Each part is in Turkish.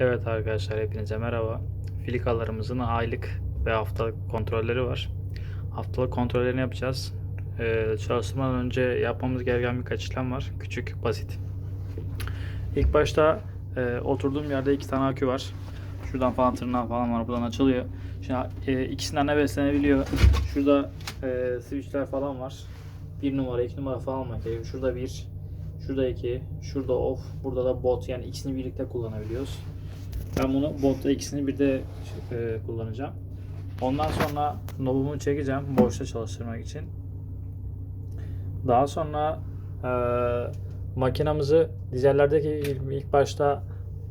Evet arkadaşlar hepinize merhaba. Filikalarımızın aylık ve haftalık kontrolleri var. Haftalık kontrollerini yapacağız. Ee, çalıştırmadan önce yapmamız gereken birkaç işlem var. Küçük, basit. İlk başta e, oturduğum yerde iki tane akü var. Şuradan falan tırnağı falan var. Buradan açılıyor. Şimdi e, ikisinden de beslenebiliyor. Şurada e, switchler falan var. Bir numara, iki numara falan var. Şurada bir, şurada iki, şurada off, burada da bot. Yani ikisini birlikte kullanabiliyoruz. Ben bunu botta ikisini bir de e, kullanacağım. Ondan sonra nobumu çekeceğim boşta çalıştırmak için. Daha sonra e, makinamızı dizellerdeki ilk başta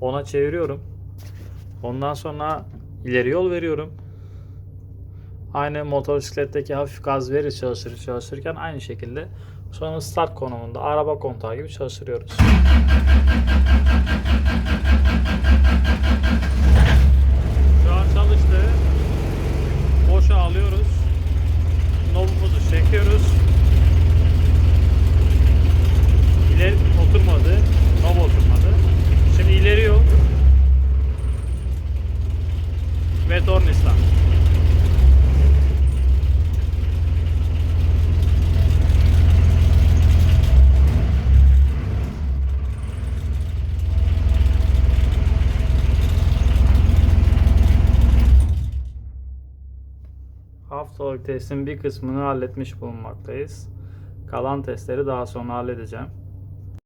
ona çeviriyorum. Ondan sonra ileri yol veriyorum. Aynı motosikletteki hafif gaz verir çalışır çalışırken aynı şekilde sonra start konumunda araba kontağı gibi çalıştırıyoruz. Şu an çalıştı. Boşa alıyoruz. Nobumuzu çekiyoruz. İleri oturmadı. Nob oturmadı. Şimdi ileri yol. Ve tornistan. Haftalık testin bir kısmını halletmiş bulunmaktayız. Kalan testleri daha sonra halledeceğim.